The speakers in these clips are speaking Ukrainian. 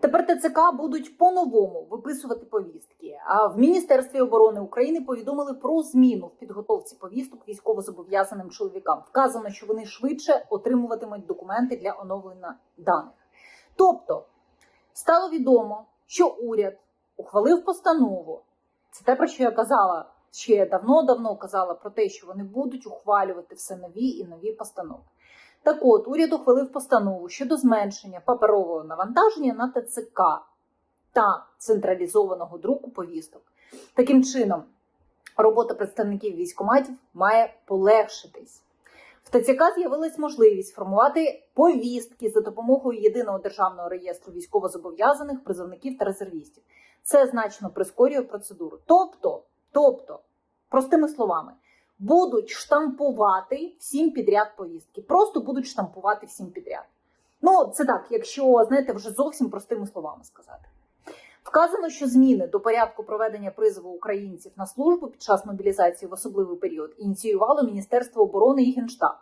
Тепер ТЦК будуть по-новому виписувати повістки. А в Міністерстві оборони України повідомили про зміну в підготовці повісток військовозобов'язаним чоловікам. Вказано, що вони швидше отримуватимуть документи для оновлення даних. Тобто стало відомо, що уряд ухвалив постанову. Це те, про що я казала ще давно-давно казала про те, що вони будуть ухвалювати все нові і нові постанови. Так от, уряд ухвалив постанову щодо зменшення паперового навантаження на ТЦК та централізованого друку повісток. Таким чином, робота представників військоматів має полегшитись. В ТЦК з'явилась можливість формувати повістки за допомогою єдиного державного реєстру військовозобов'язаних призовників та резервістів. Це значно прискорює процедуру. Тобто, тобто, простими словами, будуть штампувати всім підряд повістки. Просто будуть штампувати всім підряд. Ну, це так, якщо знаєте, вже зовсім простими словами сказати. Вказано, що зміни до порядку проведення призову українців на службу під час мобілізації в особливий період ініціювало Міністерство оборони і Генштаб.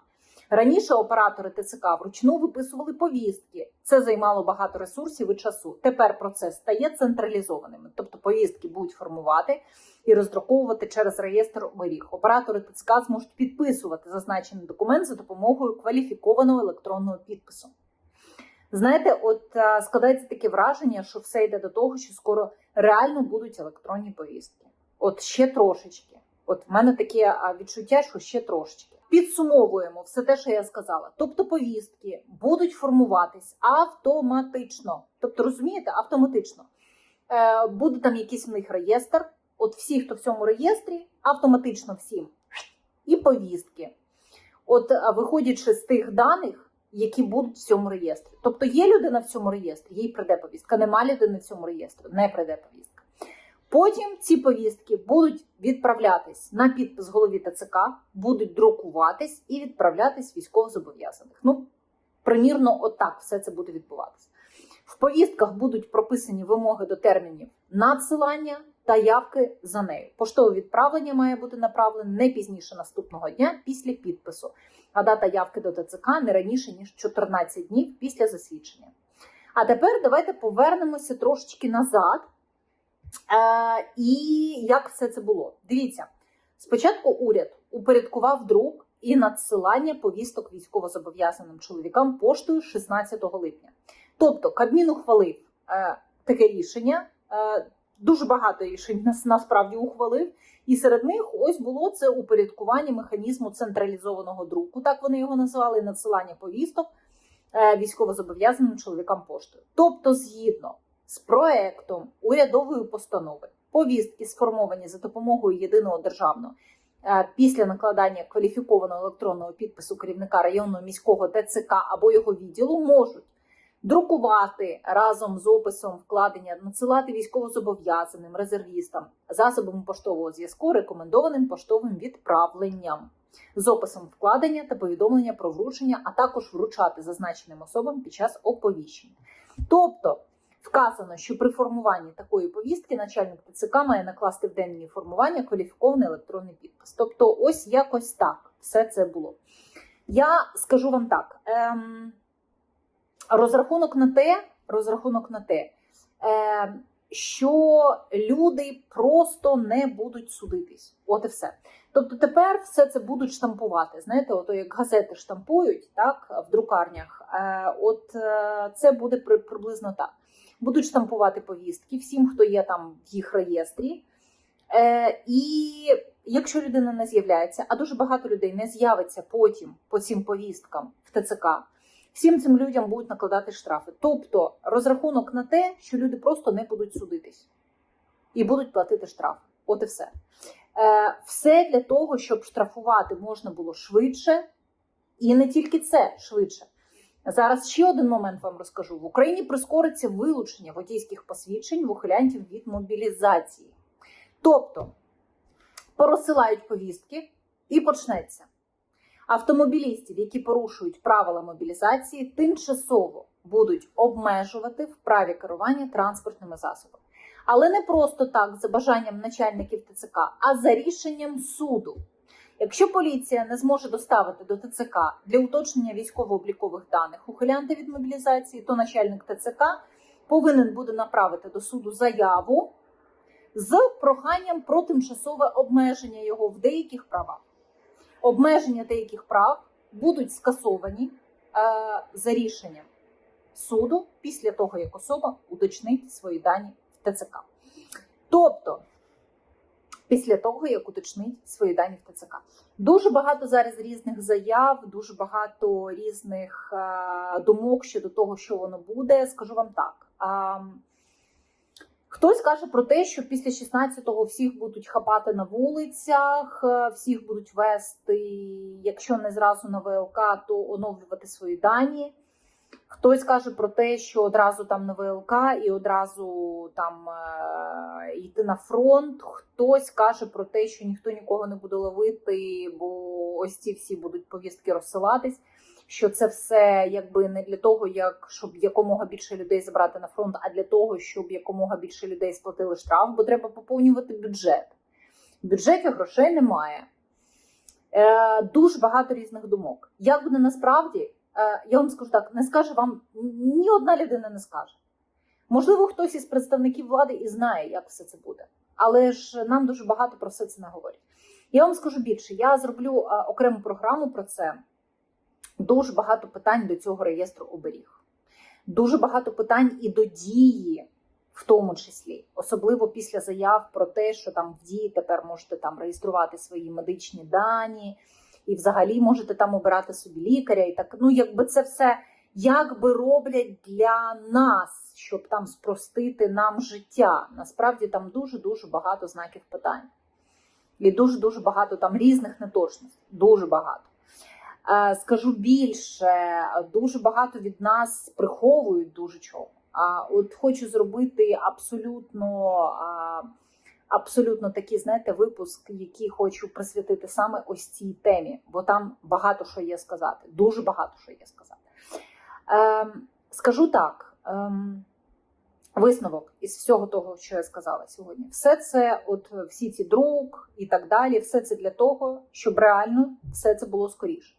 Раніше оператори ТЦК вручну виписували повістки. Це займало багато ресурсів і часу. Тепер процес стає централізованим, тобто повістки будуть формувати і роздруковувати через реєстр оберіг. Оператори ТЦК зможуть підписувати зазначений документ за допомогою кваліфікованого електронного підпису. Знаєте, от складається таке враження, що все йде до того, що скоро реально будуть електронні повістки. От ще трошечки. От в мене таке відчуття, що ще трошечки. Підсумовуємо все те, що я сказала. Тобто, повістки будуть формуватись автоматично. Тобто, розумієте, автоматично. Е, буде там якийсь в них реєстр. От всі, хто в цьому реєстрі, автоматично всім. І повістки. От виходячи з тих даних які будуть в цьому реєстрі. Тобто є людина в цьому реєстрі, їй прийде повістка. Нема людини в цьому реєстрі, не прийде повістка. Потім ці повістки будуть відправлятись на підпис голові ТЦК, будуть друкуватись і відправлятись військовозобов'язаних. Ну, примірно, отак все це буде відбуватися. В повістках будуть прописані вимоги до термінів надсилання та явки за нею. Поштове відправлення має бути направлене не пізніше наступного дня після підпису, а дата явки до ТЦК не раніше ніж 14 днів після засвідчення. А тепер давайте повернемося трошечки назад. І як все це було? Дивіться, спочатку уряд упорядкував друк і надсилання повісток військовозобов'язаним чоловікам поштою 16 липня. Тобто Кабмін ухвалив е, таке рішення. Е, дуже багато рішень нас насправді ухвалив, і серед них ось було це упорядкування механізму централізованого друку, так вони його називали, надсилання повісток е, військовозобов'язаним чоловікам поштою. Тобто, згідно з проектом урядової постанови, повістки сформовані за допомогою єдиного державного. е, Після накладання кваліфікованого електронного підпису керівника районного міського ТЦК або його відділу можуть друкувати разом з описом вкладення, надсилати військовозобов'язаним резервістам засобами поштового зв'язку рекомендованим поштовим відправленням з описом вкладення та повідомлення про вручення, а також вручати зазначеним особам під час оповіщення. Тобто вказано, що при формуванні такої повістки начальник ТЦК має накласти в день формування кваліфікований електронний підпис. Тобто, ось якось так все це було. Я скажу вам так. Ем, розрахунок на те, розрахунок на те, е, що люди просто не будуть судитись. От і все. Тобто тепер все це будуть штампувати. Знаєте, ото як газети штампують так, в друкарнях. Е, от е, це буде при, приблизно так. Будуть штампувати повістки всім, хто є там в їх реєстрі. Е, і якщо людина не з'являється, а дуже багато людей не з'явиться потім по цим повісткам в ТЦК, всім цим людям будуть накладати штрафи. Тобто розрахунок на те, що люди просто не будуть судитись і будуть платити штраф. От і все. Е, Все для того, щоб штрафувати можна було швидше, і не тільки це швидше. Зараз ще один момент вам розкажу: в Україні прискориться вилучення водійських посвідчень в від мобілізації. Тобто порозсилають повістки і почнеться. Автомобілістів, які порушують правила мобілізації, тимчасово будуть обмежувати в праві керування транспортними засобами. Але не просто так, за бажанням начальників ТЦК, а за рішенням суду. Якщо поліція не зможе доставити до ТЦК для уточнення військово-облікових даних ухилянти від мобілізації, то начальник ТЦК повинен буде направити до суду заяву з проханням про тимчасове обмеження його в деяких правах. Обмеження деяких прав будуть скасовані е, за рішенням суду після того, як особа уточнить свої дані в ТЦК. Тобто, після того, як уточнить свої дані в ТЦК. Дуже багато зараз різних заяв, дуже багато різних е, думок щодо того, що воно буде. Скажу вам так. Хтось каже про те, що після 16-го всіх будуть хапати на вулицях, е, всіх будуть вести, якщо не зразу на ВЛК, то оновлювати свої дані. Хтось каже про те, що одразу там на ВЛК і одразу там е, йти на фронт. Хтось каже про те, що ніхто нікого не буде ловити, бо ось ці всі будуть повістки розсилатись. Що це все якби не для того, як щоб якомога більше людей забрати на фронт, а для того, щоб якомога більше людей сплатили штраф, бо треба поповнювати бюджет. В бюджеті грошей немає. Е, дуже багато різних думок. Як буде насправді, я вам скажу так: не скаже вам ні одна людина не скаже. Можливо, хтось із представників влади і знає, як все це буде, але ж нам дуже багато про все це не говорять. Я вам скажу більше: я зроблю е, окрему програму про це. Дуже багато питань до цього реєстру оберіг. Дуже багато питань і до дії, в тому числі, особливо після заяв про те, що там в дії тепер можете там реєструвати свої медичні дані, і взагалі можете там обирати собі лікаря. І так, ну якби це все якби роблять для нас, щоб там спростити нам життя. Насправді там дуже дуже багато знаків питань. І дуже дуже багато там різних неточностей. Дуже багато. Е, Скажу більше, дуже багато від нас приховують дуже чого. А от хочу зробити абсолютно, абсолютно такий, знаєте, випуск, який хочу присвятити саме ось цій темі, бо там багато що є сказати. Дуже багато що є сказати. Ем, скажу так. Ем, Висновок із всього того, що я сказала сьогодні, все це, от всі ці друк і так далі, все це для того, щоб реально все це було скоріше.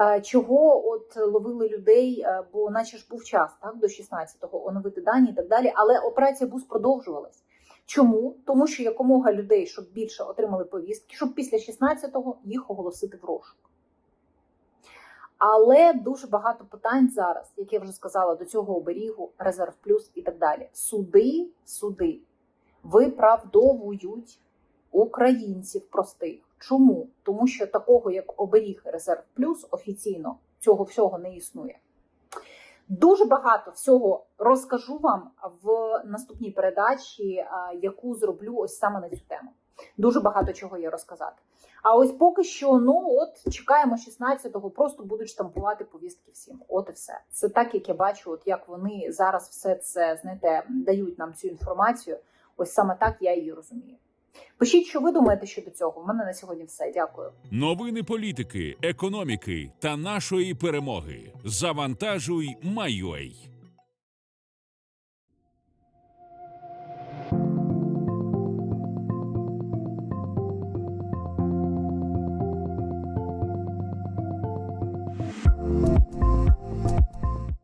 Е, Чого от ловили людей, е, бо наче ж був час так до 16-го оновити дані і так далі. Але операція БУС продовжувалась. Чому? Тому що якомога людей, щоб більше отримали повістки, щоб після 16-го їх оголосити в розшук. Але дуже багато питань зараз, як я вже сказала, до цього оберігу, резерв плюс і так далі. Суди, суди виправдовують українців простих. Чому? Тому що такого, як оберіг резерв плюс, офіційно цього всього не існує. Дуже багато всього розкажу вам в наступній передачі, яку зроблю ось саме на цю тему. Дуже багато чого є розказати. А ось поки що, ну от чекаємо 16-го, просто будуть штампувати повістки всім. От і все. Це так, як я бачу, от як вони зараз все це знаєте, дають нам цю інформацію. Ось саме так я її розумію. Пишіть, що ви думаєте щодо цього. У мене на сьогодні все. Дякую. Новини політики, економіки та нашої перемоги. Завантажуй, майой.